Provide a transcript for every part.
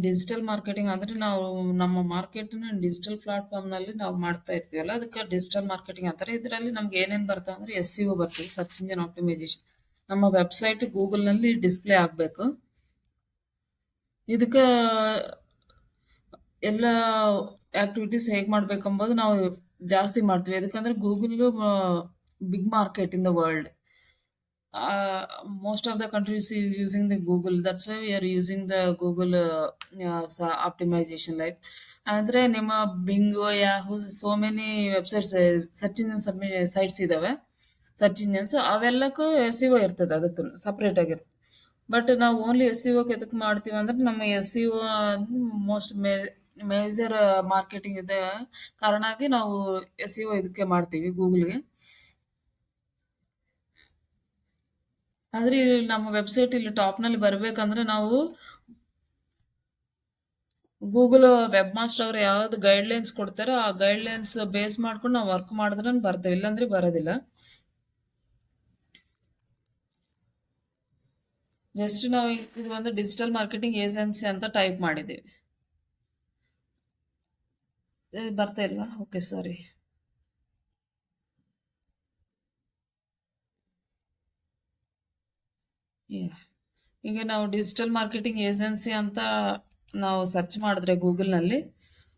Digital marketing ಅಂದ್ರೆ ನಾವು ನಮ್ಮ ಮಾರ್ಕೆಟ್‌ನ ಡಿಜಿಟಲ್ ಪ್ಲಾಟ್‌ಫಾರ್ಮ್‌ನಲ್ಲಿ ನಾವು ಮಾಡ್ತಾ ಇರ್ತೀವಲ್ಲ, ಅದಕ್ಕೆ ಡಿಜಿಟಲ್ ಮಾರ್ಕೆಟಿಂಗ್ ಅಂತಾರೆ. ಇದರಲ್ಲಿ ನಮ್ಗೆ ಏನೇನ್ ಬರ್ತವೆ ಅಂದ್ರೆ ಎಸ್-ಸಿ-ಒ ಬರ್ತದೆ, ಸರ್ಚ್ ಇಂಜಿನ್ ಆಪ್ಟಿಮೈಸೇಷನ್ ನಮ್ಮ ವೆಬ್‌ಸೈಟ್ ಗೂಗಲ್‌ನಲ್ಲಿ ಡಿಸ್‌ಪ್ಲೇ ಆಗ್ಬೇಕು. ಇದಕ್ಕೆ ಎಲ್ಲ ಆಕ್ಟಿವಿಟೀಸ್ ಹೇಗ್ ಮಾಡ್ಬೇಕಂಬೋದು ನಾವು ಜಾಸ್ತಿ ಮಾಡ್ತೀವಿ. ಯಾಕಂದ್ರೆ Google big market in the world. Uh most of the using is using the Google. That's are using the using the Google ಸ ಆಪ್ಟಿಮೈಜೇಷನ್ ಲೈಕ್ ಅಂದ್ರೆ ನಿಮ್ಮ Bing, Yahoo so many websites search engine submit sites ಇದಾವೆ. Search engines ಅವೆಲ್ಲಕ್ಕೂ SEO ಇರ್ತದೆ ಅದಕ್ಕೂ separate ಆಗಿರ್ತದೆ but ನಾವು only S C okay ಎದಕ್ಕೆ ಮಾಡ್ತೀವಿ ಅಂದ್ರೆ ನಮ್ಮ SEO most may major marketing ಇದೆ ಕಾರಣಾಗಿ ನಾವು ಎಸ್-ಸಿ-ಒ ಇದಕ್ಕೆ ಮಾಡ್ತೀವಿ ಗೂಗಲ್‌ಗೆ. ಆದ್ರೆ ನಮ್ಮ ವೆಬ್‌ಸೈಟ್ ಇಲ್ಲಿ ಟಾಪ್‌ನಲ್ಲಿ ಬರ್ಬೇಕಂದ್ರೆ ನಾವು ಗೂಗಲ್ ವೆಬ್ ಮಾಸ್ಟರ್ ಅವ್ರು ಯಾವ್ದು ಗೈಡ್‌ಲೈನ್ಸ್ ಕೊಡ್ತಾರೋ ಆ ಗೈಡ್‌ಲೈನ್ಸ್ ಬೇಸ್ ಮಾಡ್ಕೊಂಡು ನಾವು ವರ್ಕ್ ಮಾಡಿದ್ರೆ ಬರ್ತೇವೆ. ಇಲ್ಲಾಂದ್ರೆ ಬರೋದಿಲ್ಲ. ಜಸ್ಟ್ ನಾವು ಇದು ಒಂದು ಡಿಜಿಟಲ್ ಮಾರ್ಕೆಟಿಂಗ್ ಏಜೆನ್ಸಿ ಅಂತ ಟೈಪ್ ಮಾಡಿದ್ದೀವಿ. ಬರ್ತಾ ಇಲ್ವಾ? Okay sorry. ಈಗ ನಾವು ಡಿಜಿಟಲ್ ಮಾರ್ಕೆಟಿಂಗ್ ಏಜೆನ್ಸಿ ಅಂತ ನಾವು ಸರ್ಚ್ ಮಾಡಿದ್ರೆ ಗೂಗಲ್‌ನಲ್ಲಿ,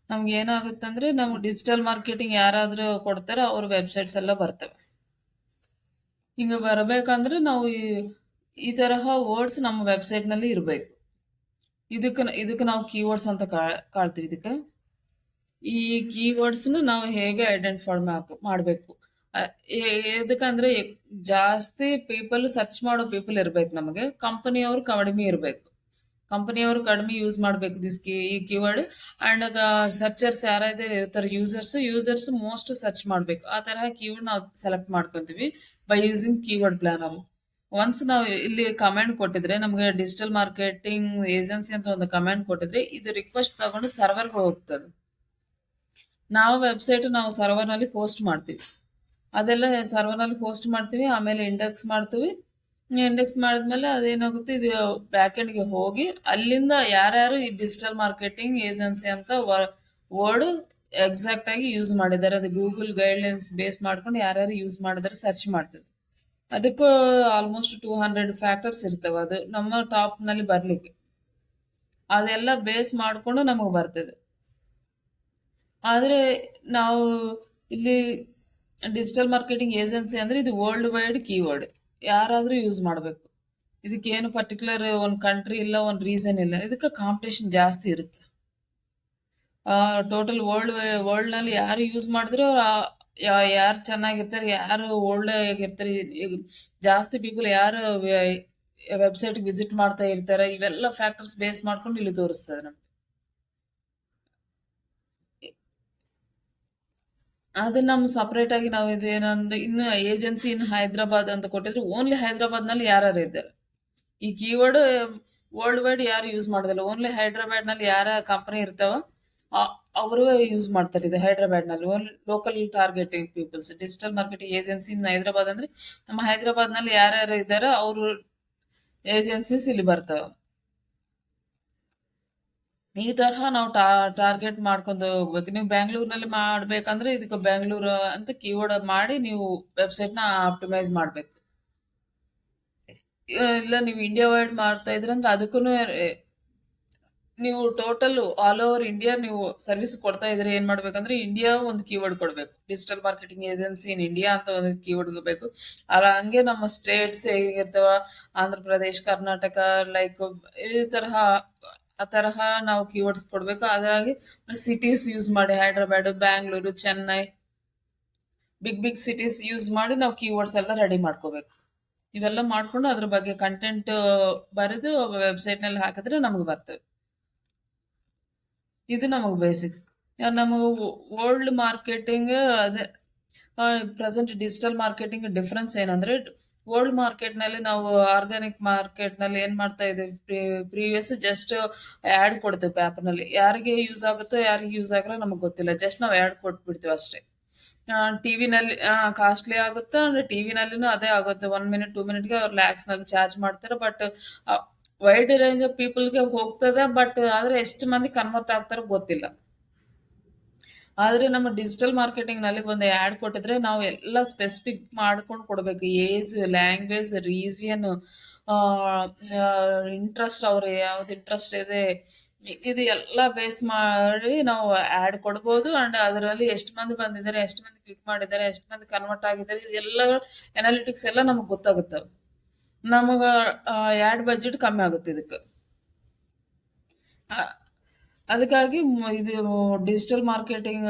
ನಮ್ಗೆ ಏನಾಗುತ್ತೆ ಅಂದರೆ ನಮ್ಗೆ ಡಿಜಿಟಲ್ ಮಾರ್ಕೆಟಿಂಗ್ ಯಾರಾದರೂ ಕೊಡ್ತಾರೆ ಅವ್ರ ವೆಬ್‌ಸೈಟ್ಸ್ ಎಲ್ಲ ಬರ್ತವೆ. ಹಿಂಗೆ ಬರಬೇಕಂದ್ರೆ ನಾವು ಈ ಈ ತರಹ ವರ್ಡ್ಸ್ ನಮ್ಮ ವೆಬ್‌ಸೈಟ್‌ನಲ್ಲಿ ಇರಬೇಕು ಇದಕ್ಕೆ ಇದಕ್ಕೆ ನಾವು ಕೀವರ್ಡ್ಸ್ ಅಂತ ಕಾಳ್ತೀವಿ ಇದಕ್ಕೆ ಈ ಕೀವರ್ಡ್ಸ್‌ನ ನಾವು ಹೇಗೆ ಐಡೆಂಟಿಫೈ ಮಾಡ್ಬೇಕು. ಎದಕ್ಕಂದ್ರೆ ಜಾಸ್ತಿ ಪೀಪಲ್ ಸರ್ಚ್ ಮಾಡೋ ಪೀಪಲ್ ಇರ್ಬೇಕು ನಮಗೆ. ಕಂಪನಿಯವರು ಕಡಿಮೆ ಇರಬೇಕು ಕಂಪನಿಯವರು ಕಡಿಮೆ ಯೂಸ್ ಮಾಡ್ಬೇಕು ದಿಸ್ ಕೀ ಈ ಕೀವರ್ಡ್ ಅಂಡ್ ಸರ್ಚರ್ಸ್ ಇದೆ ಇರ್ತಾರೆ ಯೂಸರ್ಸ್, ಯೂಸರ್ಸ್ ಮೋಸ್ಟ್ ಸರ್ಚ್ ಮಾಡ್ಬೇಕು. ಆ ತರಹ ಕೀವರ್ಡ್ ನಾವು ಸೆಲೆಕ್ಟ್ ಮಾಡ್ಕೊಂತೀವಿ by using keyword planner. Once ನಾವು ಇಲ್ಲಿ ಕಮೆಂಟ್ ಕೊಟ್ಟಿದ್ರೆ ನಮಗೆ ಡಿಜಿಟಲ್ ಮಾರ್ಕೆಟಿಂಗ್ ಏಜೆನ್ಸಿ ಅಂತ ಒಂದು ಕಮೆಂಟ್ ಕೊಟ್ಟಿದ್ರೆ ಇದು ರಿಕ್ವೆಸ್ಟ್ ತಗೊಂಡು ಸರ್ವರ್‌ಗೆ ಹೋಗ್ತದೆ. ನಾವು ವೆಬ್‌ಸೈಟ್ ನಾವು ಸರ್ವರ್‌ನಲ್ಲಿ ಹೋಸ್ಟ್ ಮಾಡ್ತೀವಿ. ಅದೆಲ್ಲ ಸರ್ವರ್‌ನಲ್ಲಿ ಹೋಸ್ಟ್ ಮಾಡ್ತೀವಿ. ಆಮೇಲೆ ಇಂಡೆಕ್ಸ್ ಮಾಡ್ತೀವಿ. ಇಂಡೆಕ್ಸ್ ಮಾಡಿದ್ಮೇಲೆ ಅದೇನಾಗುತ್ತೆ, ಇದು ಬ್ಯಾಕ್ ಎಂಡ್‌ಗೆ ಹೋಗಿ ಅಲ್ಲಿಂದ ಯಾರ್ಯಾರು ಈ ಡಿಜಿಟಲ್ ಮಾರ್ಕೆಟಿಂಗ್ ಏಜೆನ್ಸಿ ಅಂತ ವರ್ಡ್ ಎಕ್ಸಾಕ್ಟ್ ಆಗಿ ಯೂಸ್ ಮಾಡಿದ್ದಾರೆ. ಅದು ಗೂಗಲ್ ಗೈಡ್‌ಲೈನ್ಸ್ ಬೇಸ್ ಮಾಡ್ಕೊಂಡು ಯಾರ್ಯಾರು ಯೂಸ್ ಮಾಡಿದ್ರೆ ಸರ್ಚ್ ಮಾಡ್ತೀವಿ. ಅದಕ್ಕೂ ಆಲ್ಮೋಸ್ಟ್ 200 ಫ್ಯಾಕ್ಟರ್ಸ್ ಇರ್ತವೆ ಅದು ನಮ್ಮ ಟಾಪ್‌ನಲ್ಲಿ ಬರಲಿಕ್ಕೆ ಅದೆಲ್ಲ ಬೇಸ್ ಮಾಡಿಕೊಂಡು ನಮಗೆ ಬರ್ತದೆ. ಆದರೆ ನಾವು ಇಲ್ಲಿ ಡಿಜಿಟಲ್ ಮಾರ್ಕೆಟಿಂಗ್ ಏಜೆನ್ಸಿ ಅಂದ್ರೆ ಇದು ವರ್ಲ್ಡ್ ವೈಡ್ ಕೀವರ್ಡ್. ಯಾರಾದ್ರೂ ಯೂಸ್ ಮಾಡಬೇಕು ಇದಕ್ಕೇನು ಪರ್ಟಿಕ್ಯುಲರ್ ಒಂದು ಕಂಟ್ರಿ ಇಲ್ಲ, ಒಂದು ರೀಸನ್ ಇಲ್ಲ. ಇದಕ್ಕೆ ಕಾಂಪಿಟೇಷನ್ ಜಾಸ್ತಿ ಇರುತ್ತೆ. ಟೋಟಲ್ ವರ್ಲ್ಡ್ ವರ್ಲ್ಡ್‌ನಲ್ಲಿ ಯಾರು ಯೂಸ್ ಮಾಡಿದ್ರು ಅವ್ರು ಯಾರು ಚೆನ್ನಾಗಿರ್ತಾರೆ, ಯಾರು ಓಲ್ಡ್ ಈಗ ಜಾಸ್ತಿ ಪೀಪಲ್ ಯಾರು ವೆಬ್ಸೈಟ್ ವಿಸಿಟ್ ಮಾಡ್ತಾ ಇರ್ತಾರೆ, ಇವೆಲ್ಲ ಫ್ಯಾಕ್ಟರ್ಸ್ ಬೇಸ್ ಮಾಡ್ಕೊಂಡು ಇಲ್ಲಿ ತೋರಿಸ್ತದೆ ನಮ್ಗೆ. ಅದು ನಮ್ ಸಪರೇಟ್ ಆಗಿ ನಾವು ಇದೇನಂದ್ರೆ ಇನ್ನು ಏಜೆನ್ಸಿ ಇನ್ ಹೈದರಾಬಾದ್ ಅಂತ ಕೊಟ್ಟಿದ್ರೆ ಓನ್ಲಿ ಹೈದರಾಬಾದ್‌ನಲ್ಲಿ ಯಾರು ಇದ್ದಾರೆ. ಈ ಕೀವರ್ಡ್ ವರ್ಲ್ಡ್ ವೈಡ್ ಯಾರು ಯೂಸ್ ಮಾಡೋದಿಲ್ಲ. ಓನ್ಲಿ ಹೈದರಾಬಾದ್‌ನಲ್ಲಿ ಯಾರ ಕಂಪನಿ ಇರ್ತಾವ ಅವರು ಯೂಸ್ ಮಾಡ್ತಾರೆ ಇದು ಹೈದ್ರಾಬಾದ್ನಲ್ಲಿ local targeting peoples. Digital marketing agency in Hyderabad ಅಂದ್ರೆ, ನಮ್ಮ ಹೈದರಾಬಾದ್‌ನಲ್ಲಿ ಯಾರ್ಯಾರು ಇದ್ದಾರೆ ಅವರು ಏಜೆನ್ಸೀಸ್ ಇಲ್ಲಿ ಬರ್ತಾವ. ಈ ತರಹ ನಾವು ಟಾರ್ಗೆಟ್ ಮಾಡ್ಕೊಂಡು ಹೋಗ್ಬೇಕು. ನೀವು ಬ್ಯಾಂಗ್ಳೂರ್‌ನಲ್ಲಿ ಮಾಡ್ಬೇಕಂದ್ರೆ ಇದಕ್ಕೆ ಬ್ಯಾಂಗ್ಳೂರ್ ಅಂತ ಕೀವರ್ಡ್ ಮಾಡಿ ನೀವು ವೆಬ್ಸೈಟ್ನ ಆಪ್ಟಿಮೈಸ್ ಮಾಡ್ಬೇಕು. ಇಲ್ಲ ನೀವು ಇಂಡಿಯಾ ವೈಡ್ ಮಾಡ್ತಾ ಇದ್ರಂದ್ರೆ ಅದಕ್ಕೂ ನೀವು ಟೋಟಲ್ ಆಲ್ ಓವರ್ ಇಂಡಿಯಾ ನೀವು ಸರ್ವಿಸ್ ಕೊಡ್ತಾ ಇದ್ರೆ ಏನ್ ಮಾಡ್ಬೇಕಂದ್ರೆ ಇಂಡಿಯಾ ಒಂದು ಕೀವರ್ಡ್ ಕೊಡ್ಬೇಕು. Digital marketing agency in India ಅಂತ ಒಂದು ಕೀವರ್ಡ್ ಬೇಕು. ಅಲ್ಲ ಹಂಗೆ ನಮ್ಮ ಸ್ಟೇಟ್ಸ್ ಹೇಗಿರ್ತಾವ ಆಂಧ್ರ ಪ್ರದೇಶ್, ಕರ್ನಾಟಕ ಲೈಕ್ ಈ ತರಹ ಆ ತರಹ ನಾವು ಕೀವರ್ಡ್ಸ್ ಕೊಡ್ಬೇಕು. ಅದರಾಗಿ ಸಿಟೀಸ್ ಯೂಸ್ ಮಾಡಿ Hyderabad Bangalore, Chennai big big cities use ಮಾಡಿ ನಾವು ಕೀವರ್ಡ್ಸ್ ಎಲ್ಲ ರೆಡಿ ಮಾಡ್ಕೋಬೇಕು. ಇವೆಲ್ಲ ಮಾಡ್ಕೊಂಡು ಅದ್ರ ಬಗ್ಗೆ ಕಂಟೆಂಟ್ ಬರೆದು ವೆಬ್‌ಸೈಟ್‌ನಲ್ಲಿ ಹಾಕಿದ್ರೆ ನಮಗೆ ಬರ್ತವೆ. ಇದು ನಮಗೆ ಬೇಸಿಕ್ಸ್. ನಮಗೆ ಓಲ್ಡ್ ಮಾರ್ಕೆಟಿಂಗ್ ಅದೇ ಪ್ರೆಸೆಂಟ್ ಡಿಜಿಟಲ್ ಮಾರ್ಕೆಟಿಂಗ್ ಡಿಫ್ರೆನ್ಸ್ ಏನಂದ್ರೆ ವರ್ಲ್ಡ್ ಮಾರ್ಕೆಟ್‌ನಲ್ಲಿ ನಾವು ಆರ್ಗಾನಿಕ್ ಮಾರ್ಕೆಟ್‌ನಲ್ಲಿ ಏನ್ ಮಾಡ್ತಾ ಇದ್ದೀವಿ ಪ್ರಿ ಪ್ರಿವಿಯಸ್ ಜಸ್ಟ್ ಆಡ್ ಕೊಡ್ತೀವಿ ಪೇಪರ್‌ನಲ್ಲಿ. ಯಾರಿಗೆ ಯೂಸ್ ಆಗುತ್ತೋ, ಯಾರಿಗೆ ಯೂಸ್ ಆಗಲ್ಲ ನಮಗೆ ಗೊತ್ತಿಲ್ಲ. ಜಸ್ಟ್ ನಾವು ಆಡ್ ಕೊಟ್ಬಿಡ್ತೀವಿ ಅಷ್ಟೇ. ಆ ಟಿವಿನಲ್ಲಿ ಆ ಕಾಸ್ಟ್ಲಿ ಆಗುತ್ತೆ ಅಂದ್ರೆ ಟಿವಿನಲ್ಲಿನೂ ಅದೇ ಆಗುತ್ತೆ. ಒನ್ ಮಿನಿಟ್, ಟೂ ಮಿನಿಟ್‌ಗೆ ಅವ್ರು ಲ್ಯಾಕ್ಸ್‌ನಲ್ಲಿ ಚಾರ್ಜ್ ಮಾಡ್ತಾರೆ. ಬಟ್ ವೈಡ್ ರೇಂಜ್ ಆಫ್ ಪೀಪಲ್‌ಗೆ ಹೋಗ್ತದೆ. ಬಟ್ ಆದ್ರೆ ಎಷ್ಟು ಮಂದಿ ಕನ್ವರ್ಟ್ ಆಗ್ತಾರೋ ಗೊತ್ತಿಲ್ಲ. ಆದ್ರೆ ನಮ್ಮ ಡಿಜಿಟಲ್ ಮಾರ್ಕೆಟಿಂಗ್‌ನಲ್ಲಿ ಒಂದು ಆಡ್ ಕೊಟ್ಟಿದ್ರೆ ನಾವು ಎಲ್ಲ ಸ್ಪೆಸಿಫಿಕ್ ಮಾಡ್ಕೊಂಡು ಕೊಡ್ಬೇಕು. ಏಜ್, ಲ್ಯಾಂಗ್ವೇಜ್, ರೀಜಿಯನ್ ಇಂಟ್ರೆಸ್ಟ್ ಅವ್ರು ಯಾವ್ದು ಇಂಟ್ರೆಸ್ಟ್ ಇದೆ. ಇದು ಎಲ್ಲ ಬೇಸ್ ಮಾಡಿ ನಾವು ಆಡ್ ಕೊಡ್ಬೋದು ಅಂಡ್ ಅದರಲ್ಲಿ ಎಷ್ಟು ಮಂದಿ ಬಂದಿದ್ದಾರೆ, ಎಷ್ಟು ಮಂದಿ ಕ್ಲಿಕ್ ಮಾಡಿದ್ದಾರೆ, ಎಷ್ಟು ಮಂದಿ ಕನ್ವರ್ಟ್ ಆಗಿದ್ದಾರೆ, ಇದೆಲ್ಲ ಅನಾಲಿಟಿಕ್ಸ್ ಎಲ್ಲ ನಮಗೆ ಗೊತ್ತಾಗುತ್ತೆ ನಮಗೆ ಆ್ಯಡ್ ಬಜೆಟ್ ಕಮ್ಮಿ ಆಗುತ್ತೆ ಇದಕ್ಕೆ. ಅದಕ್ಕಾಗಿ ಇದು ಡಿಜಿಟಲ್ ಮಾರ್ಕೆಟಿಂಗ್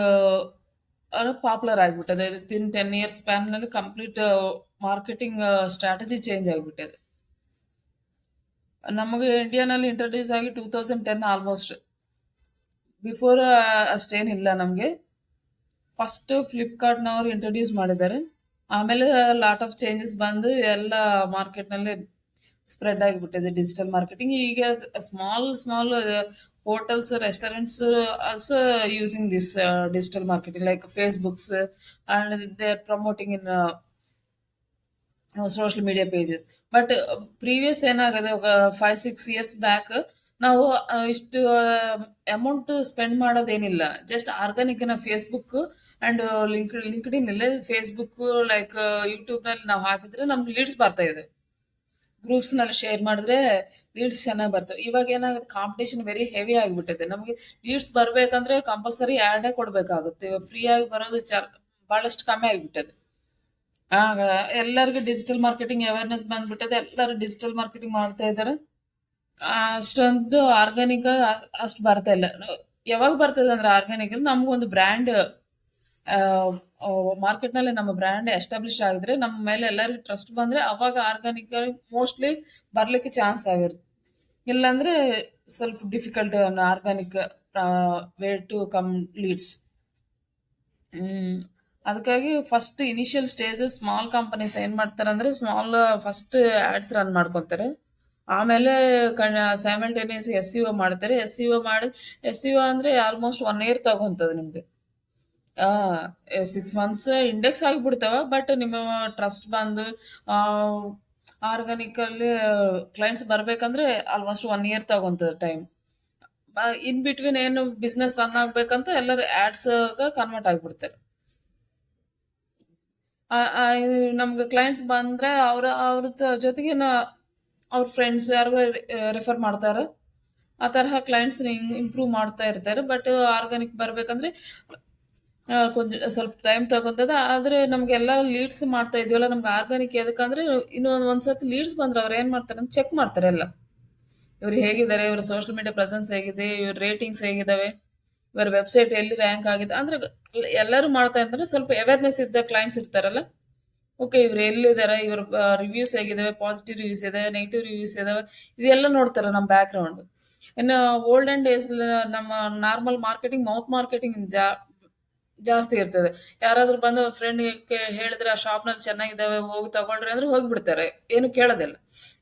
ಪಾಪ್ಯುಲರ್ ಆಗಿಬಿಟ್ಟಿದೆ ವಿತಿನ್ 10 ಇಯರ್ಸ್ ಸ್ಪ್ಯಾನ್‌ನಲ್ಲಿ ಕಂಪ್ಲೀಟ್ ಮಾರ್ಕೆಟಿಂಗ್ ಸ್ಟ್ರಾಟಜಿ ಚೇಂಜ್ ಆಗಿಬಿಟ್ಟಿದೆ ನಮಗೆ ಇಂಡಿಯಾನಲ್ಲಿ ಇಂಟ್ರೊಡ್ಯೂಸ್ ಆಗಿ 2010 ಆಲ್ಮೋಸ್ಟ್. ಬಿಫೋರ್ ಅಷ್ಟೇನಿಲ್ಲ ನಮಗೆ ಫಸ್ಟ್ ಫ್ಲಿಪ್‌ಕಾರ್ಟ್‌ನವರು ಇಂಟ್ರೊಡ್ಯೂಸ್ ಮಾಡಿದ್ದಾರೆ. ಆಮೇಲೆ ಲಾಟ್ ಆಫ್ ಚೇಂಜಸ್ ಬಂದು ಎಲ್ಲ ಮಾರ್ಕೆಟ್‌ನಲ್ಲಿ ಸ್ಪ್ರೆಡ್ ಆಗಿಬಿಟ್ಟಿದೆ ಡಿಜಿಟಲ್ ಮಾರ್ಕೆಟಿಂಗ್. ಈಗ small small hotels, restaurants also using this digital marketing like Facebooks and they are promoting in social media pages. But previous ಏನಾಗಿದೆ 5, 6 ಇಯರ್ಸ್ ಬ್ಯಾಕ್ ನಾವು ಅ ಇಷ್ಟು ಅಮೌಂಟ್ ಸ್ಪೆಂಡ್ ಮಾಡೋದೇನಿಲ್ಲ. ಜಸ್ಟ್ ಆರ್ಗಾನಿಕ್ ಆರ್ಗಾನಿಕ್‌ನ ಫೇಸ್‌ಬುಕ್ ಅಂಡ್ ಲಿಂಕ್ ಲಿಂಕ್ಡ್ ಇಲ್ಲ Facebook like ಯೂಟ್ಯೂಬ್‌ನಲ್ಲಿ ನಾವು ಹಾಕಿದ್ರೆ ನಮ್ಗೆ ಲೀಡ್ಸ್ ಬರ್ತಾ ಇದೆ. ಗ್ರೂಪ್ಸ್‌ನಲ್ಲಿ ಶೇರ್ ಮಾಡಿದ್ರೆ ಲೀಡ್ಸ್ ಚೆನ್ನಾಗಿ ಬರ್ತವೆ. ಇವಾಗ ಏನಾಗುತ್ತೆ ಕಾಂಪಿಟೇಷನ್ ವೆರಿ ಹೆವಿ ಆಗಿಬಿಟ್ಟಿದೆ. ನಮಗೆ ಲೀಡ್ಸ್ ಬರ್ಬೇಕಂದ್ರೆ ಕಂಪಲ್ಸರಿ ಆ್ಯಡೇ ಕೊಡಬೇಕಾಗುತ್ತೆ ಇವಾಗ ಫ್ರೀ ಆಗಿ ಬರೋದು ಚ ಬಹಳಷ್ಟು ಕಮ್ಮಿ ಆಗಿಬಿಟ್ಟದೆ. ಆಗ ಎಲ್ಲರಿಗೂ ಡಿಜಿಟಲ್ ಮಾರ್ಕೆಟಿಂಗ್ ಅವೇರ್‌ನೆಸ್ ಬಂದ್ಬಿಟ್ಟದೆ. ಎಲ್ಲರೂ ಡಿಜಿಟಲ್ ಮಾರ್ಕೆಟಿಂಗ್ ಮಾಡ್ತಾ ಇದ್ದಾರೆ. ಅಷ್ಟೊಂದು ಆರ್ಗಾನಿಕ್ ಅಷ್ಟು ಬರ್ತಾ ಇಲ್ಲ. ಯಾವಾಗ ಬರ್ತದೆ ಅಂದ್ರೆ ಆರ್ಗಾನಿಕ್ ನಮಗೊಂದು ಆಹ್, ಮಾರ್ಕೆಟ್‌ನಲ್ಲಿ ನಮ್ಮ ಬ್ರ್ಯಾಂಡ್ ಎಸ್ಟಾಬ್ಲಿಷ್ ಆಗಿದ್ರೆ ನಮ್ಮ ಮೇಲೆ ಎಲ್ಲರಿಗೂ ಟ್ರಸ್ಟ್ ಬಂದರೆ ಅವಾಗ ಆರ್ಗಾನಿಕ್ ಮೋಸ್ಟ್‌ಲಿ ಬರಲಿಕ್ಕೆ ಚಾನ್ಸ್ ಆಗಿರುತ್ತೆ. ಇಲ್ಲಾಂದ್ರೆ ಸ್ವಲ್ಪ difficult organic way to come leads. ಅದಕ್ಕಾಗಿ first initial stages small companies ಏನು ಮಾಡ್ತಾರೆ ಅಂದರೆ ಸ್ಮಾಲ್ ಫಸ್ಟ್ ಆ್ಯಡ್ಸ್ ರನ್ ಮಾಡ್ಕೊತಾರೆ ಆಮೇಲೆ ಕನ್ ಸೈಮಲ್ಟೇನಿಯಸ್ ಎಸ್ ಸಿ ಒ ಮಾಡ್ತಾರೆ. ಎಸ್ ಸಿ ಒ ಮಾಡಿ ಎಸ್ ಸಿ ಒ ಅಂದ್ರೆ ಆಲ್ಮೋಸ್ಟ್ ಒನ್ ಇಯರ್ ತಗೊಂತದೆ ನಿಮ್ಗೆ. ಆ 6 ಮಂತ್ಸ್ ಇಂಡೆಕ್ಸ್ ಆಗಿಬಿಡ್ತಾವ. ಬಟ್ ನಿಮ್ಮ ಟ್ರಸ್ಟ್ ಬಂದು ಆರ್ಗಾನಿಕಲ್ಲಿ ಕ್ಲೈಂಟ್ಸ್ ಬರ್ಬೇಕಂದ್ರೆ ಆಲ್ಮೋಸ್ಟ್ ಒನ್ ಇಯರ್ ತಗೊಂತದೆ ಟೈಮ್. ಇನ್ ಬಿಟ್ವೀನ್ ಏನು ಬಿಸ್ನೆಸ್ ರನ್ ಆಗ್ಬೇಕಂತ ಎಲ್ಲರೂ ಆಡ್ಸ್ ಕನ್ವರ್ಟ್ ಆಗ್ಬಿಡ್ತಾರೆ. ನಮ್ಗೆ ಕ್ಲೈಂಟ್ಸ್ ಬಂದ್ರೆ ಅವ್ರ ಅವ್ರ ಜೊತೆಗೆ ಅವ್ರ ಫ್ರೆಂಡ್ಸ್ ಯಾರಿಗೂ ರೆಫರ್ ಮಾಡ್ತಾರೆ. ಆ ತರಹ ಕ್ಲೈಂಟ್ಸ್ ಇಂಪ್ರೂವ್ ಮಾಡ್ತಾ ಇರ್ತಾರೆ. ಬಟ್ ಆರ್ಗಾನಿಕ್ ಬರ್ಬೇಕಂದ್ರೆ ಕೊಂಚ ಸ್ವಲ್ಪ ಟೈಮ್ ತಗೊಂತದ. ಆದ್ರೆ ನಮಗೆಲ್ಲ ಲೀಡ್ಸ್ ಮಾಡ್ತಾ ಇದೀವಲ್ಲ ನಮ್ಗೆ ಆರ್ಗಾನಿಕ್ ಎದಕ್ಕಂದ್ರೆ ಇನ್ನು ಒಂದ್ ಸರ್ತಿ ಲೀಡ್ಸ್ ಬಂದ್ರೆ ಅವ್ರು ಏನ್ ಮಾಡ್ತಾರೆ ಅಂದ್ರೆ ಚೆಕ್ ಮಾಡ್ತಾರೆ ಎಲ್ಲ. ಇವ್ರು ಹೇಗಿದ್ದಾರೆ, ಇವ್ರ ಸೋಷಿಯಲ್ ಮೀಡಿಯಾ ಪ್ರೆಸೆನ್ಸ್ ಹೇಗಿದೆ, ಇವ್ರ ರೇಟಿಂಗ್ಸ್ ಹೇಗಿದಾವೆ, ಇವ್ರ ವೆಬ್‌ಸೈಟ್ ಎಲ್ಲಿ ರ್ಯಾಂಕ್ ಆಗಿದೆ ಅಂದ್ರೆ ಎಲ್ಲರೂ ಮಾಡ್ತಾ ಇದ್ರೆ ಸ್ವಲ್ಪ ಅವೇರ್‌ನೆಸ್ ಇದ್ದ ಕ್ಲೈಂಟ್ಸ್ ಇರ್ತಾರಲ್ಲ. ಓಕೆ ಇವ್ರು ಎಲ್ಲಿದ್ದಾರೆ, ಇವ್ರ ರಿವ್ಯೂಸ್ ಹೇಗಿದಾವೆ, ಪಾಸಿಟಿವ್ ರಿವ್ಯೂಸ್ ಇದಾವೆ, ನೆಗೆಟಿವ್ ರಿವ್ಯೂಸ್ ಇದಾವೆ. ಇದೆಲ್ಲ ನೋಡ್ತಾರೆ ನಮ್ಮ ಬ್ಯಾಕ್‌ಗ್ರೌಂಡ್. ಇನ್ನು ಓಲ್ಡನ್ ಡೇಸ್ ನಮ್ಮ ನಾರ್ಮಲ್ ಮಾರ್ಕೆಟಿಂಗ್ ಮೌತ್ ಮಾರ್ಕೆಟಿಂಗ್ ಜಾ ಜಾಸ್ತಿ ಇರ್ತದೆ. ಯಾರಾದ್ರೂ ಬಂದು ಫ್ರೆಂಡ್‌ಗೆ ಹೇಳಿದ್ರೆ ಆ ಶಾಪ್‌ನಲ್ಲಿ ಚೆನ್ನಾಗಿದ್ದಾವೆ ಹೋಗಿ ತಗೊಂಡ್ರೆ ಅಂದ್ರೆ ಹೋಗ್ಬಿಡ್ತಾರೆ. ಏನು ಕೇಳೋದಿಲ್ಲ.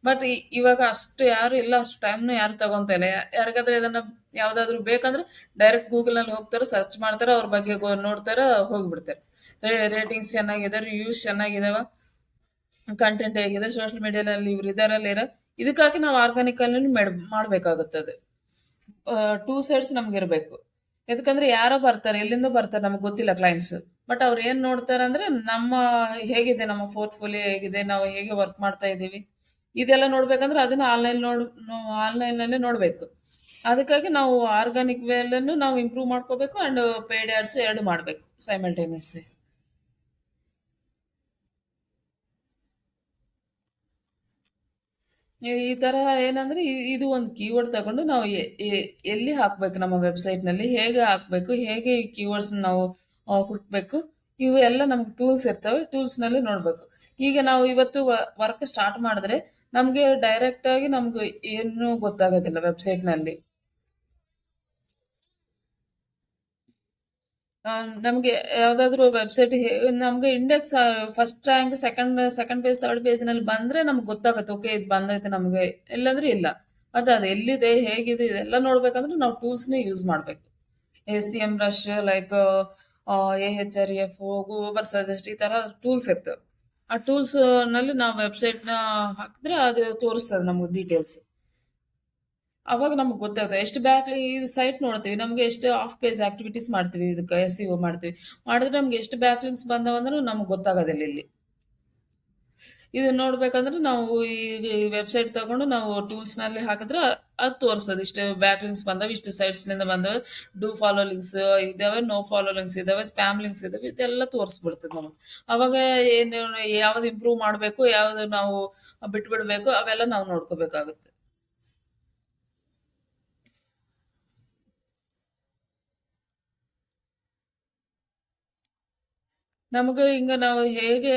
ಬಟ್ ಇವಾಗ ಅಷ್ಟು ಯಾರು ಇಲ್ಲ ಅಷ್ಟು ಟೈಮ್‌ನು ಯಾರು ತಗೊಂತ ಇಲ್ಲ. ಯಾರಿಗಾದ್ರೂ ಇದನ್ನ ಯಾವ್ದಾದ್ರು ಬೇಕಂದ್ರೆ ಡೈರೆಕ್ಟ್ ಗೂಗಲ್‌ನಲ್ಲಿ ಹೋಗ್ತಾರೆ, ಸರ್ಚ್ ಮಾಡ್ತಾರೆ, ಅವ್ರ ಬಗ್ಗೆ ನೋಡ್ತಾರೆ, ಹೋಗ್ಬಿಡ್ತಾರೆ. ರೇಟಿಂಗ್ಸ್ ಚೆನ್ನಾಗಿದೆ, ರಿವ್ಯೂಸ್ ಚೆನ್ನಾಗಿದಾವ. ಕಂಟೆಂಟ್ ಹೇಗಿದೆ, ಸೋಶಿಯಲ್ ಮೀಡಿಯಾದಲ್ಲಿ ಇವ್ರು ಇದರಲ್ಲಿ ಇರೋ ಇದಕ್ಕಾಗಿ ನಾವು ಆರ್ಗಾನಿಕಲ್ಲಿ ಮೇಡ್ ಮಾಡ್ಬೇಕಾಗುತ್ತದೆ. 2 ಸೈಡ್ಸ್ ನಮ್ಗಿರ್ಬೇಕು. ಎದಕ್ಕಂದ್ರೆ ಯಾರೋ ಬರ್ತಾರೆ, ಎಲ್ಲಿಂದ ಬರ್ತಾರೆ ನಮಗೆ ಗೊತ್ತಿಲ್ಲ ಕ್ಲೈಂಟ್ಸ್. ಬಟ್ ಅವ್ರು ಏನ್ ನೋಡ್ತಾರಂದ್ರೆ ನಮ್ಮ ಹೇಗಿದೆ ನಮ್ಮ ಪೋರ್ಟ್‌ಫೋಲಿಯೋ ಹೇಗಿದೆ, ನಾವು ಹೇಗೆ ವರ್ಕ್ ಮಾಡ್ತಾ ಇದ್ದೀವಿ ಇದೆಲ್ಲ ನೋಡ್ಬೇಕಂದ್ರೆ ಅದನ್ನ ಆನ್‌ಲೈನ್ ನೋಡ್ ಆನ್ಲೈನ್ ಅಲ್ಲೇ ನೋಡ್ಬೇಕು. ಅದಕ್ಕಾಗಿ ನಾವು ಆರ್ಗಾನಿಕ್ ವೇಲನ್ನು ನಾವು ಇಂಪ್ರೂವ್ ಮಾಡ್ಕೋಬೇಕು ಅಂಡ್ ಪೇಡ್ ಆಡ್ಸ್ 2 ಮಾಡ್ಬೇಕು ಸೈಮಲ್ಟೇನಿಯಸ್‌ಲಿ. ಈ ತರ ಏನಂದ್ರೆ ಇದು ಒಂದು ಕೀವರ್ಡ್ ತಗೊಂಡು ನಾವು ಎಲ್ಲಿ ಹಾಕ್ಬೇಕು ನಮ್ಮ ವೆಬ್ಸೈಟ್ನಲ್ಲಿ ಹೇಗೆ ಹಾಕ್ಬೇಕು, ಹೇಗೆ ಈ ಕೀವರ್ಡ್ಸ್‌ನ ನಾವು ಇವೆಲ್ಲ ಇವು ಎಲ್ಲ ನಮ್ಗೆ ಟೂಲ್ಸ್ ಇರ್ತವೆ. ಟೂಲ್ಸ್‌ನಲ್ಲಿ ನೋಡ್ಬೇಕು. ಈಗ ನಾವು ಇವತ್ತು ವರ್ಕ್ ಸ್ಟಾರ್ಟ್ ಮಾಡಿದ್ರೆ ನಮ್ಗೆ ಡೈರೆಕ್ಟ್ ಆಗಿ ನಮ್ಗೆ ಏನು ಗೊತ್ತಾಗೋದಿಲ್ಲ ವೆಬ್‌ಸೈಟ್‌ನಲ್ಲಿ. ನಮ್ಗೆ ಯಾವ್ದಾದ್ರು ವೆಬ್‌ಸೈಟ್ ನಮಗೆ index first rank, second second page, third ಪೇಜ್‌ನಲ್ಲಿ ಬಂದ್ರೆ ನಮ್ಗೆ ಗೊತ್ತಾಗುತ್ತೆ. ಓಕೆ ಇದು ಬಂದೈತೆ ನಮಗೆ ಇಲ್ಲಾಂದ್ರೆ ಇಲ್ಲ. ಮತ್ತೆ ಅದು ಎಲ್ಲಿದೆ, ಹೇಗಿದೆ ಇದೆಲ್ಲ ನೋಡ್ಬೇಕಂದ್ರೆ ನಾವು ಟೂಲ್ಸ್ ನೇ ಯೂಸ್ ಮಾಡ್ಬೇಕು. A C M rush like ah, ಎ-ಹೆಚ್-ಆರ್-ಎಫ್, ಗೂಬರ್ ಸಜೆಸ್ಟ್ ಈ ತರ ಟೂಲ್ಸ್ ಇರ್ತವೆ. ಆ ಟೂಲ್ಸ್ನಲ್ಲಿ ನಾವು ನ ಹಾಕಿದ್ರೆ ಅದು ತೋರಿಸ್ತದೆ ನಮ್ಗೆ ಡೀಟೇಲ್ಸ್. ಅವಾಗ ನಮ್ಗೆ ಗೊತ್ತಾಗುತ್ತೆ. ಎಷ್ಟು ಬ್ಯಾಕ್ ಇದು ಸೈಟ್ ನೋಡ್ತೀವಿ, ನಮಗೆ ಎಷ್ಟು ಆಫ್ ಪೇಜ್ ಆಕ್ಟಿವಿಟೀಸ್ ಮಾಡ್ತೀವಿ, ಇದಕ್ಕೆ ಎಸ್ ಇ ಒ ಮಾಡ್ತೀವಿ. ಮಾಡಿದ್ರೆ ನಮ್ಗೆ ಎಷ್ಟು ಬ್ಯಾಕ್ ಲಿಂಕ್ಸ್ ಬಂದವ ಅಂದ್ರೆ ನಮ್ಗೆ ಗೊತ್ತಾಗೋದಿಲ್ಲ ಇಲ್ಲಿ. ಇದು ನೋಡ್ಬೇಕಂದ್ರೆ ನಾವು ಈ ವೆಬ್ಸೈಟ್ ತಗೊಂಡು ನಾವು ಟೂಲ್ಸ್ನಲ್ಲಿ ಹಾಕಿದ್ರೆ ಅದು ತೋರಿಸೋದು. ಇಷ್ಟು ಬ್ಯಾಕ್ ಲಿಂಕ್ಸ್ ಬಂದವೆ, ಇಷ್ಟು ಸೈಟ್ಸ್ನಿಂದ ಬಂದವೆ. ಡೂ ಫಾಲೋ ಲಿಂಕ್ಸ್ ಇದಾವೆ ನೋ ಫಾಲೋ ಲಿಂಕ್ಸ್ ಇದಾವೆ ಸ್ಪ್ಯಾಮ್ ಲಿಂಕ್ಸ್ ಇದಾವೆ, ಇದೆಲ್ಲ ತೋರಿಸ್ಬಿಡ್ತದೆ ನಮಗೆ. ಅವಾಗ ಏನು, ಯಾವ್ದು ಇಂಪ್ರೂವ್ ಮಾಡಬೇಕು, ಯಾವ್ದು ನಾವು ಬಿಟ್ಬಿಡ್ಬೇಕು, ಅವೆಲ್ಲ ನಾವು ನೋಡ್ಕೋಬೇಕಾಗುತ್ತೆ. ನಮಗೆ ಹಿಂಗ ನಾವು ಹೇಗೆ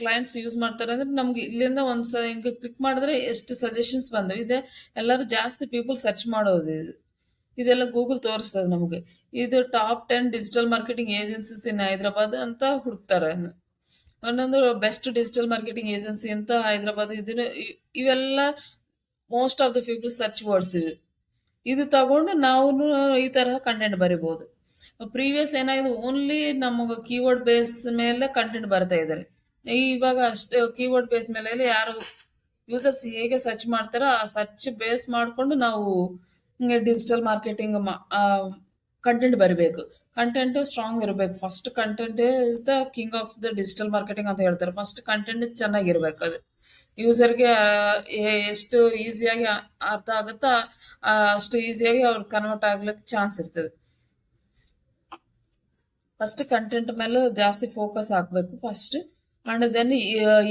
ಕ್ಲೈಂಟ್ಸ್ ಯೂಸ್ ಮಾಡ್ತಾರೆ ಅಂದ್ರೆ ನಮ್ಗೆ ಇಲ್ಲಿಂದ ಒಂದ್ಸ ಹಿಂಗ ಕ್ಲಿಕ್ ಮಾಡಿದ್ರೆ ಎಷ್ಟು ಸಜೆಷನ್ಸ್ ಬಂದವು. ಇದೆ, ಎಲ್ಲರೂ ಜಾಸ್ತಿ ಪೀಪಲ್ ಸರ್ಚ್ ಮಾಡೋದು ಇದು. ಇದೆಲ್ಲ ಗೂಗಲ್ ತೋರಿಸ್ತದೆ ನಮಗೆ. ಇದು top ten digital marketing agencies in Hyderabad ಅಂತ ಹುಡುಕ್ತಾರೆ. ಒಂದೊಂದು ಬೆಸ್ಟ್ ಡಿಜಿಟಲ್ ಮಾರ್ಕೆಟಿಂಗ್ ಏಜೆನ್ಸಿ ಅಂತ ಹೈದ್ರಾಬಾದ್ ಇದನ್ನ ಇವೆಲ್ಲ most of the people search words ಇದು ತಗೊಂಡು ನಾವು ಈ ತರಹ ಕಂಟೆಂಟ್ ಬರಿಬಹುದು ಪ್ರೀವಿಯಸ್ ಏನಾಗಿದೆ ಓನ್ಲಿ ನಮಗೆ ಕೀವರ್ಡ್ ಬೇಸ್ ಮೇಲೆ ಕಂಟೆಂಟ್ ಬರ್ತಾ ಇದ್ದಾರೆ ಇವಾಗ ಅಷ್ಟೇ ಕೀವರ್ಡ್ ಬೇಸ್ ಮೇಲೆ ಯಾರು ಯೂಸರ್ಸ್ ಹೇಗೆ ಸರ್ಚ್ ಮಾಡ್ತಾರೋ ಆ ಸರ್ಚ್ ಬೇಸ್ ಮಾಡಿಕೊಂಡು ನಾವು ಡಿಜಿಟಲ್ ಮಾರ್ಕೆಟಿಂಗ್ ಕಂಟೆಂಟ್ ಬರಿಬೇಕು. ಕಂಟೆಂಟ್ ಸ್ಟ್ರಾಂಗ್ ಇರಬೇಕು. First content is the king of the digital marketing ಅಂತ ಹೇಳ್ತಾರೆ. ಫಸ್ಟ್ ಕಂಟೆಂಟ್ ಚೆನ್ನಾಗಿರ್ಬೇಕು ಅದು. ಯೂಸರ್ಗೆ ಎಷ್ಟು ಈಸಿಯಾಗಿ ಅರ್ಥ ಆಗುತ್ತೋ ಅಷ್ಟು ಈಸಿಯಾಗಿ ಅವ್ರು ಕನ್ವರ್ಟ್ ಆಗ್ಲಿಕ್ಕೆ ಚಾನ್ಸ್ ಇರ್ತದೆ. ಫಸ್ಟ್ ಕಂಟೆಂಟ್ ಮೇಲೆ ಜಾಸ್ತಿ ಫೋಕಸ್ ಆಗಬೇಕು first and then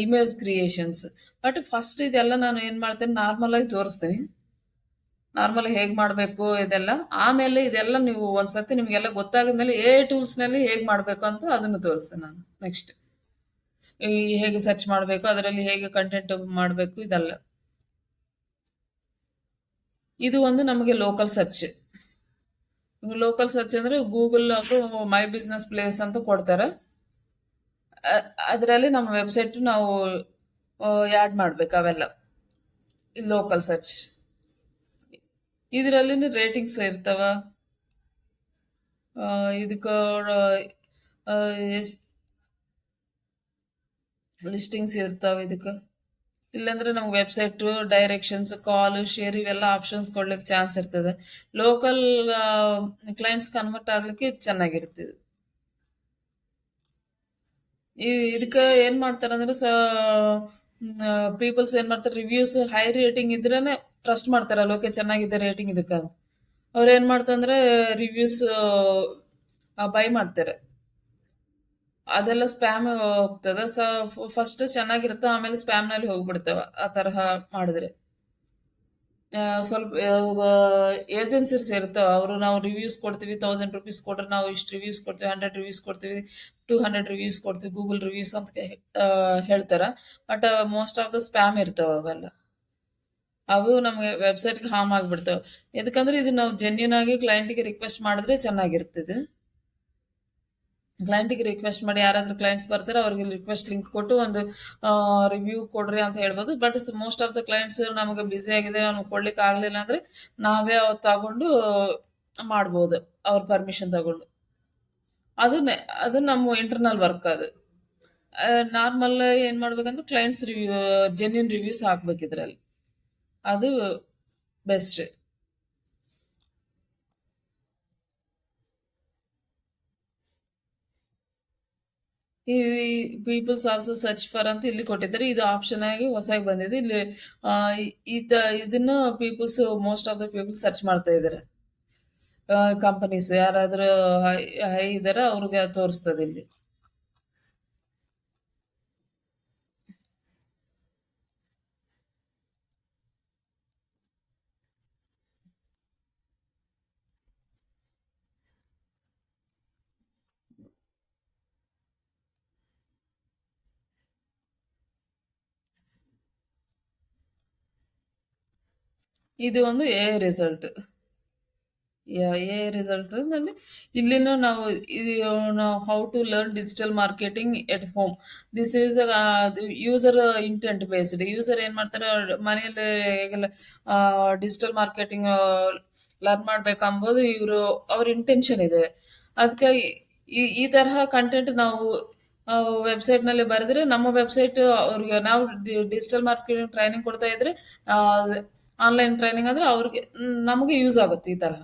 image creations but first ಇದೆಲ್ಲ ನಾನು ಏನು ಮಾಡ್ತೇನೆ ನಾರ್ಮಲಾಗಿ ತೋರಿಸ್ತೀನಿ. ನಾರ್ಮಲ್ ಹೇಗೆ ಮಾಡಬೇಕು ಇದೆಲ್ಲ. ಆಮೇಲೆ ಇದೆಲ್ಲ ನೀವು ಒಂದ್ಸತಿ ನಿಮಗೆಲ್ಲ ಗೊತ್ತಾಗಿದ್ಮೇಲೆ ಎ ಟೂಲ್ಸ್ನಲ್ಲಿ ಹೇಗೆ ಮಾಡಬೇಕು ಅಂತ ಅದನ್ನು ತೋರಿಸ್ತೇನೆ ನಾನು ನೆಕ್ಸ್ಟ್ ಹೇಗೆ ಸರ್ಚ್ ಮಾಡಬೇಕು, ಅದರಲ್ಲಿ ಹೇಗೆ ಕಂಟೆಂಟ್ ಮಾಡಬೇಕು ಇದೆಲ್ಲ. ಇದು ಒಂದು ನಮಗೆ ಲೋಕಲ್ ಸರ್ಚ್ ಲೋಕಲ್ ಸರ್ಚ್ ಅಂದ್ರೆ ಗೂಗಲ್ ಅದು ಮೈ ಬಿಸ್ನೆಸ್ ಪ್ಲೇಸ್ ಅಂತ ಕೊಡ್ತಾರೆ. ಅದರಲ್ಲಿ ನಮ್ಮ ವೆಬ್ಸೈಟ್ ನಾವು ಆ್ಯಡ್ ಮಾಡ್ಬೇಕು ಅವೆಲ್ಲ. ಲೋಕಲ್ ಸರ್ಚ್ ಇದರಲ್ಲಿ ರೇಟಿಂಗ್ಸ್ ಇರ್ತಾವ. ಇದಕ್ಕೆ ಲಿಸ್ಟಿಂಗ್ಸ್ ಇರ್ತಾವ ಇದಕ್ಕೆ. ಇಲ್ಲಾಂದ್ರೆ ನಮ್ಗೆ ವೆಬ್ಸೈಟ್ ಡೈರೆಕ್ಷನ್ಸ್ ಕಾಲ್ ಶೇರ್ ಇವೆಲ್ಲ ಆಪ್ಷನ್ಸ್ ಕೊಡ್ಲಿಕ್ಕೆ ಚಾನ್ಸ್ ಇರ್ತದೆ. ಲೋಕಲ್ ಕ್ಲೈಂಟ್ಸ್ ಕನ್ವರ್ಟ್ ಆಗ್ಲಿಕ್ಕೆ ಇದು ಚೆನ್ನಾಗಿರ್ತದೆ. ಇದಕ್ಕೆ ಏನ್ ಮಾಡ್ತಾರೆ ಅಂದ್ರೆ ಸ ಪೀಪಲ್ಸ್ ಏನ್ ಮಾಡ್ತಾರೆ ರಿವ್ಯೂಸ್ ಹೈ ರೇಟಿಂಗ್ ಇದ್ರೇನೆ ಟ್ರಸ್ಟ್ ಮಾಡ್ತಾರೆ ಲೋಕೆ ಚೆನ್ನಾಗಿದೆ ರೇಟಿಂಗ್ ಇದಕ್ಕೆ ಅವ್ರು ಏನ್ ಮಾಡ್ತಾರೆ ರಿವ್ಯೂಸ್ ಬೈ ಮಾಡ್ತಾರೆ. ಅದೆಲ್ಲ ಸ್ಪ್ಯಾಮ್ ಹೋಗ್ತದ. ಸ ಫಸ್ಟ್ ಚೆನ್ನಾಗಿರುತ್ತೆ ಆಮೇಲೆ ಸ್ಪ್ಯಾಮ್ನಲ್ಲಿ ಹೋಗ್ಬಿಡ್ತಾವ ಆ ತರಹ ಮಾಡಿದ್ರೆ. ಸ್ವಲ್ಪ ಏಜೆನ್ಸೀಸ್ ಇರ್ತಾವ ಅವರು ನಾವು ರಿವ್ಯೂಸ್ ಕೊಡ್ತೀವಿ ತೌಸಂಡ್ ರುಪೀಸ್ ಕೊಟ್ರೆ ನಾವು ಇಷ್ಟು ರಿವ್ಯೂಸ್ ಕೊಡ್ತೀವಿ ಹಂಡ್ರೆಡ್ ರಿವ್ಯೂಸ್ ಕೊಡ್ತೀವಿ ಟೂ ಹಂಡ್ರೆಡ್ ರಿವ್ಯೂಸ್ ಕೊಡ್ತೀವಿ ಗೂಗಲ್ ರಿವ್ಯೂಸ್ ಅಂತ ಹೇಳ್ತಾರ. But most of the spam ಇರ್ತಾವ ಅವೆಲ್ಲ. ಅವು ನಮಗೆ ವೆಬ್ಸೈಟ್ಗೆ ಹಾರ್ಮ್ ಆಗಿಬಿಡ್ತಾವೆ. ಯಾಕಂದ್ರೆ ಇದು ನಾವು ಜೆನ್ಯೂನ್ ಆಗಿ ಕ್ಲೈಂಟಿಗೆ ರಿಕ್ವೆಸ್ಟ್ ಮಾಡಿದ್ರೆ ಚೆನ್ನಾಗಿರ್ತದೆ. ಕ್ಲೈಂಟಿಗೆ ರಿಕ್ವೆಸ್ಟ್ ಮಾಡಿ ಯಾರಾದ್ರೂ ಕ್ಲೈಂಟ್ಸ್ ಬರ್ತಾರೆ, ಅವ್ರಿಗೆ ರಿಕ್ವೆಸ್ಟ್ ಲಿಂಕ್ ಕೊಟ್ಟು ಒಂದು ರಿವ್ಯೂ ಕೊಡ್ರಿ ಅಂತ ಹೇಳ್ಬೋದು. But most of the clients ನಮಗೆ ಬ್ಯುಸಿ ಆಗಿದೆ ನಮ್ಗೆ ಕೊಡ್ಲಿಕ್ಕೆ ಆಗಲಿಲ್ಲ ಅಂದರೆ ನಾವೇ ಅವ್ರು ತಗೊಂಡು ಮಾಡ್ಬೋದು, ಅವ್ರ ಪರ್ಮಿಷನ್ ತಗೊಂಡು. ಅದು ಅದು ನಮ್ಮ ಇಂಟರ್ನಲ್ ವರ್ಕ್ ಅದು. ನಾರ್ಮಲ್ ಏನು ಮಾಡ್ಬೇಕಂದ್ರೆ ಕ್ಲೈಂಟ್ಸ್ ರಿವ್ಯೂ ಜೆನ್ಯೂನ್ ರಿವ್ಯೂಸ್ ಹಾಕ್ಬೇಕು ಇದರಲ್ಲಿ. ಅದು ಬೆಸ್ಟ್ ಈ ಪೀಪಲ್ಸ್ ಆಲ್ಸೋ ಸರ್ಚ್ ಫಾರ್ ಅಂತ ಇಲ್ಲಿ ಕೊಟ್ಟಿದ್ದಾರೆ. ಇದು ಆಪ್ಷನ್ ಆಗಿ ಹೊಸದಾಗಿ ಬಂದಿದೆ. ಇಲ್ಲಿ ಈತ ಇದನ್ನ peoples most of the peoples search ಮಾಡ್ತಾ ಇದ್ದಾರೆ. ಕಂಪನೀಸ್ ಯಾರಾದರೂ ಹೈ ಹೈ ಇದಾರೆ, ಅವ್ರಿಗೆ ತೋರಿಸ್ತದೆ ಇಲ್ಲಿ. ಇದು ಒಂದು ಎ ರಿಸಲ್ಟ್ ಎ ರಿಸಲ್ಟ್ನಲ್ಲಿ ಇಲ್ಲಿನ ನಾವು ನಾವು how to learn digital marketing at home this is user intent based user ಏನ್ ಮಾಡ್ತಾರೆ, ಮನೆಯಲ್ಲಿ ಹೇಗೆಲ್ಲ ಡಿಜಿಟಲ್ ಮಾರ್ಕೆಟಿಂಗ್ ಲರ್ನ್ ಮಾಡ್ಬೇಕಂಬೋದು ಇವರು, ಅವ್ರ ಇಂಟೆನ್ಷನ್ ಇದೆ. ಅದಕ್ಕೆ ಈ ಈ ತರಹ ಕಂಟೆಂಟ್ ನಾವು ವೆಬ್ಸೈಟ್ನಲ್ಲಿ ಬರೆದ್ರೆ ನಮ್ಮ ವೆಬ್ಸೈಟ್ ಅವ್ರಿಗೆ ನಾವು ಡಿಜಿಟಲ್ ಮಾರ್ಕೆಟಿಂಗ್ ಟ್ರೈನಿಂಗ್ ಕೊಡ್ತಾ ಇದ್ರೆ ಆನ್ಲೈನ್ ಟ್ರೈನಿಂಗ್ ಅಂದ್ರೆ ಅವ್ರಿಗೆ ನಮಗೆ ಯೂಸ್ ಆಗುತ್ತೆ ಈ ತರಹ.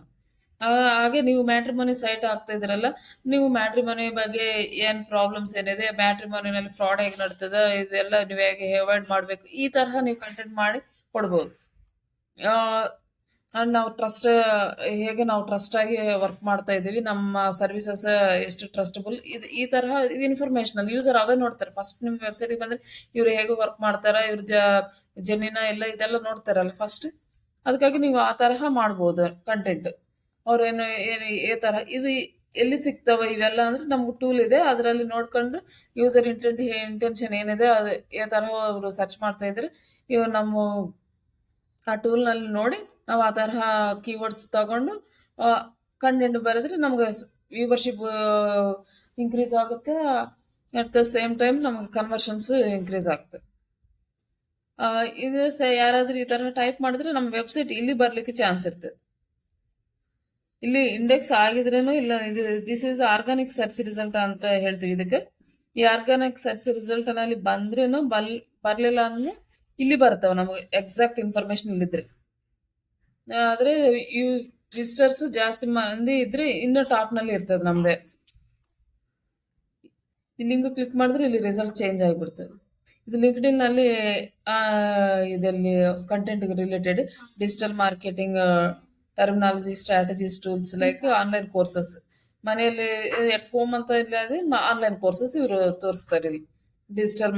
ಹಾಗೆ ನೀವು ಮ್ಯಾಟ್ರಿಮನಿ ಸೈಟ್ ಆಗ್ತಾ ಇದ್ರಲ್ಲ ನೀವು ಮ್ಯಾಟ್ರಿಮನಿ ಬಗ್ಗೆ ಏನ್ ಪ್ರಾಬ್ಲಮ್ಸ್ ಏನಿದೆ ಮ್ಯಾಟ್ರಿಮನಿನಲ್ಲಿ ಫ್ರಾಡ್ ಹೇಗೆ ನಡ್ತದೆ, ಇದೆಲ್ಲ ನೀವು ಹೇಗೆ ಅವಾಯ್ಡ್ ಮಾಡಬೇಕು, ಈ ತರಹ ನೀವು ಕಂಟೆಂಟ್ ಮಾಡಿ ಕೊಡ್ಬೋದು. ನಾವು ಟ್ರಸ್ಟ್ ಹೇಗೆ ನಾವು ಟ್ರಸ್ಟ್ ಆಗಿ ವರ್ಕ್ ಮಾಡ್ತಾ ಇದ್ದೀವಿ, ನಮ್ಮ ಸರ್ವಿಸಸ್ ಎಷ್ಟು ಟ್ರಸ್ಟಬಲ್ ಇದು ಈ ತರಹ ಇದು ಇನ್ಫಾರ್ಮೇಶನಲ್ ಯೂಸರ್ ಅವೇ ನೋಡ್ತಾರೆ. ಫಸ್ಟ್ ನಿಮ್ಮ ವೆಬ್ಸೈಟ್ ಬಂದ್ರೆ ಇವ್ರು ಹೇಗೆ ವರ್ಕ್ ಮಾಡ್ತಾರ, ಇವ್ರ ಜ ಜೆನ್ನಿನ ಎಲ್ಲ ಇದೆಲ್ಲ ನೋಡ್ತಾರಲ್ಲ ಫಸ್ಟ್ ಅದಕ್ಕಾಗಿ ನೀವು ಆ ತರಹ ಮಾಡ್ಬೋದು ಕಂಟೆಂಟ್ ಅವ್ರೇನು ಏನು ಏ ತರ ಇದು ಎಲ್ಲಿ ಸಿಗ್ತಾವ ಇವೆಲ್ಲ ಅಂದ್ರೆ ನಮ್ಗೆ ಟೂಲ್ ಇದೆ, ಅದರಲ್ಲಿ ನೋಡ್ಕೊಂಡು ಯೂಸರ್ ಇಂಟೆಂಟ್ ಇಂಟೆನ್ಷನ್ ಏನಿದೆ, ಅದು ಯಾವ ತರಹ ಅವರು ಸರ್ಚ್ ಮಾಡ್ತಾ ಇದ್ರೆ, ಇವ್ರು ನಮ್ಮ ಆ ಟೂಲ್ನಲ್ಲಿ ನೋಡಿ ನಾವು ಆ ತರಹ ಕೀವರ್ಡ್ಸ್ ತಗೊಂಡು ಕಂಟೆಂಟ್ ಬರೆದ್ರೆ ನಮ್ಗೆ ವ್ಯೂವರ್ಶಿಪ್ ಇನ್ಕ್ರೀಸ್ ಆಗುತ್ತೆ. ಅಟ್ ದ ಸೇಮ್ ಟೈಮ್ ನಮಗೆ ಕನ್ವರ್ಷನ್ಸ್ ಇನ್ಕ್ರೀಸ್ ಆಗುತ್ತೆ. ಇದು ಸ, ಯಾರಾದ್ರೂ ಈ ತರ ಟೈಪ್ ಮಾಡಿದ್ರೆ ನಮ್ಮ ವೆಬ್ಸೈಟ್ ಇಲ್ಲಿ ಬರ್ಲಿಕ್ಕೆ ಚಾನ್ಸ್ ಇರ್ತದೆ ಇಲ್ಲಿ ಇಂಡೆಕ್ಸ್ ಆಗಿದ್ರೇನು ಇಲ್ಲ, ಇದು this is organic search result ಅಂತ ಹೇಳ್ತೀವಿ ಇದಕ್ಕೆ. ಈ ಆರ್ಗಾನಿಕ್ ಸರ್ಚ್ ರಿಸಲ್ಟ್ ಅಲ್ಲಿ ಬಂದ್ರೇನು ಬಲ್, ಬರ್ಲಿಲ್ಲ ಅಂದ್ರೆ ಇಲ್ಲಿ ಬರ್ತವೆ ನಮಗೆ ಎಕ್ಸಾಕ್ಟ್ ಇನ್ಫಾರ್ಮೇಶನ್ ಇಲ್ಲಿದ್ರೆ ಆದ್ರೆ ಈ ವಿಸಿಟರ್ಸ್ ಜಾಸ್ತಿ ಮಂದಿ ಇದ್ರೆ ಇನ್ನೂ ಟಾಪ್ನಲ್ಲಿ ಇರ್ತದೆ ನಮ್ದೆ. ಈ ಲಿಂಕ್ ಕ್ಲಿಕ್ ಮಾಡಿದ್ರೆ ಇಲ್ಲಿ ರಿಸಲ್ಟ್ ಚೇಂಜ್ ಆಗಿಬಿಡ್ತದೆ. ಇದು ಲಿಂಕ್ಡಿನ್ನಲ್ಲಿ ಇದರಲ್ಲಿ content related digital marketing terminology strategies tools like online courses ಮನೆಯಲ್ಲಿ ಎಟ್ ಹೋಮ್ ಅಂತ ಇಲ್ಲ ಆನ್ಲೈನ್ ಕೋರ್ಸಸ್ ಇವರು ತೋರಿಸ್ತಾರೆ ಇಲ್ಲಿ. Digital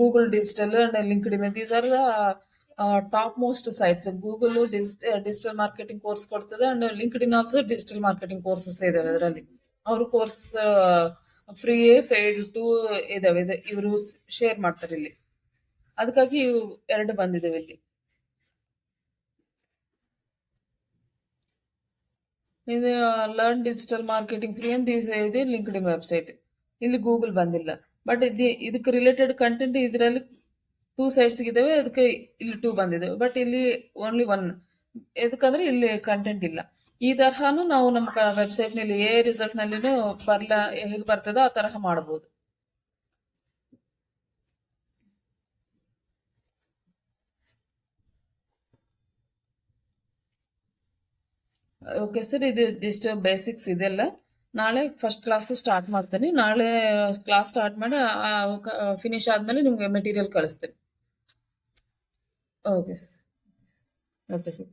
Google digital and LinkedIn these are the top most sites Google digital marketing course ಕೊಡ್ತದೆ and LinkedIn also digital marketing courses ಇದಾವೆ ಅದರಲ್ಲಿ. ಅವರು ಕೋರ್ಸಸ್ ಫ್ರೀ ಫೇಲ್ ಟು ಇದಾವೆ. ಇದೆ ಇವರು ಶೇರ್ ಮಾಡ್ತಾರೆ ಇಲ್ಲಿ. ಅದಕ್ಕಾಗಿ ಇವು ಎರಡು ಬಂದಿದ್ದಾವೆ ಇಲ್ಲಿ. ಇದು ಲರ್ನ್ ಡಿಜಿಟಲ್ ಮಾರ್ಕೆಟಿಂಗ್ ಫ್ರೀ ಅಂತ ಇದೆ ಲಿಂಕ್ಡ್ ಇನ್ ವೆಬ್ಸೈಟ್ ಇಲ್ಲಿ ಗೂಗಲ್ ಬಂದಿಲ್ಲ. ಬಟ್ ಇದು, ಇದಕ್ಕೆ ರಿಲೇಟೆಡ್ ಕಂಟೆಂಟ್ ಇದರಲ್ಲಿ ಟೂ ಸೈಡ್ಸ್ ಇದಾವೆ ಅದಕ್ಕೆ ಇಲ್ಲಿ ಟೂ ಬಂದಿದ್ದಾವೆ ಬಟ್ ಇಲ್ಲಿ ಓನ್ಲಿ ಒನ್ ಎದಕ್ಕಂದ್ರೆ ಇಲ್ಲಿ ಕಂಟೆಂಟ್ ಇಲ್ಲ. ಈ ತರಹನು ನಾವು ನಮ್ಮ ವೆಬ್ಸೈಟ್ನಲ್ಲಿ ಏ ರಿಸಲ್ಟ್ನಲ್ಲಿ ಬರ್ಲ, ಹೇಗೆ ಬರ್ತದೋ ಆ ತರಹ ಮಾಡಬಹುದು ಓಕೆ ಸರ್ ಇದು ಜಸ್ಟ್ ಬೇಸಿಕ್ಸ್ ಇದೆಲ್ಲ. ನಾಳೆ ಫಸ್ಟ್ ಕ್ಲಾಸ್ ಸ್ಟಾರ್ಟ್ ಮಾಡ್ತೀನಿ. ನಾಳೆ ಕ್ಲಾಸ್ ಸ್ಟಾರ್ಟ್ ಮಾಡಿ ಫಿನಿಶ್ ಆದ್ಮೇಲೆ ನಿಮ್ಗೆ ಮೆಟೀರಿಯಲ್ ಕಳಿಸ್ತೀನಿ. Okay sir okay sir